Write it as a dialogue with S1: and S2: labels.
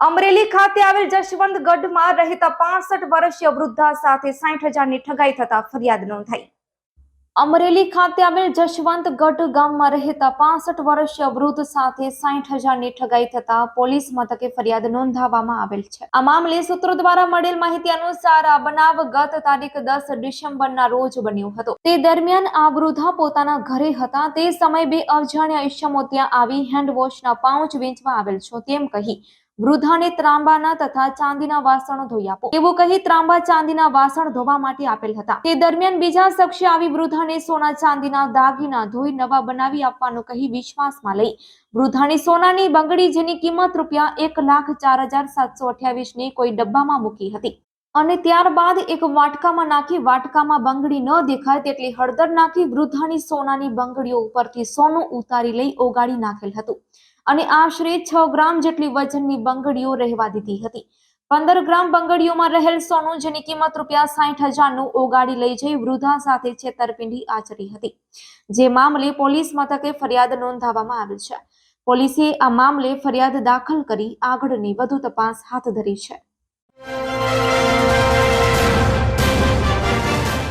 S1: અમરેલી ખાતે આવેલ જશવંત ગઢમાં રહેતા પાસઠ વર્ષીય વૃદ્ધા સાથે સાઠ હજારની ઠગાઈ થતા ફરિયાદ નોંધાઈ. અમરેલી ખાતે આવેલ જશવંત ગઢ ગામમાં રહેતા પાસઠ વર્ષીય વૃદ્ધ સાથે સાઠ હજારની ઠગાઈ થતા પોલીસ મથકે ફરિયાદ નોંધાવવામાં આવેલ છે. આ મામલે સૂત્રો દ્વારા મળેલ માહિતી અનુસાર આ બનાવ ગત તારીખ દસ ડિસેમ્બરના રોજ બન્યો હતો. તે દરમિયાન આ વૃદ્ધા પોતાના ઘરે હતા. તે સમયે બે અજાણ્યા ઈસમો ત્યાં આવી હેન્ડ વોશના પાઉચ વેચવા આવેલ છો તેમ કહી વૃદ્ધાને ત્રાંબાના તથા ચાંદીના વાસણો ધોઈ આપો. એવું કહી ત્રાંબા ચાંદીના વાસણ ધોવા માટે આપેલ હતા. તે દરમિયાન બીજા શખ્સે આવી વૃદ્ધાને સોના ચાંદીના દાગીના ધોઈ નવા બનાવી આપવાનું કહી વિશ્વાસમાં લઈ વૃદ્ધાની સોનાની બંગડી જેની કિંમત રૂપિયા એક લાખ ચાર હજાર સાતસો અઠ્યાવીસની કોઈ ડબ્બામાં મૂકી હતી. અને ત્યારબાદ એક વાટકામાં નાખી, વાટકામાં બંગડી ન દેખાય તેટલી હળદર નાખી, વૃદ્ધાની સોનાની બંગડીઓ ઉપરથી સોનું ઉતારી લઈ ઓગાળી નાખેલ હતું. અને આશરે છ ગ્રામ જેટલી વજનની બંગડીઓ રહેવા દીધી હતી. પંદર ગ્રામ બંગડીઓમાં રહેલ સોનું, જેની કિંમત રૂપિયા સાઠ હજારનું, ઓગાળી લઈ જઈ વૃદ્ધા સાથે છેતરપિંડી આચરી હતી. જે મામલે પોલીસ મથકે ફરિયાદ નોંધાવવામાં આવી છે. પોલીસે આ મામલે ફરિયાદ દાખલ કરી આગળની વધુ તપાસ હાથ ધરી છે.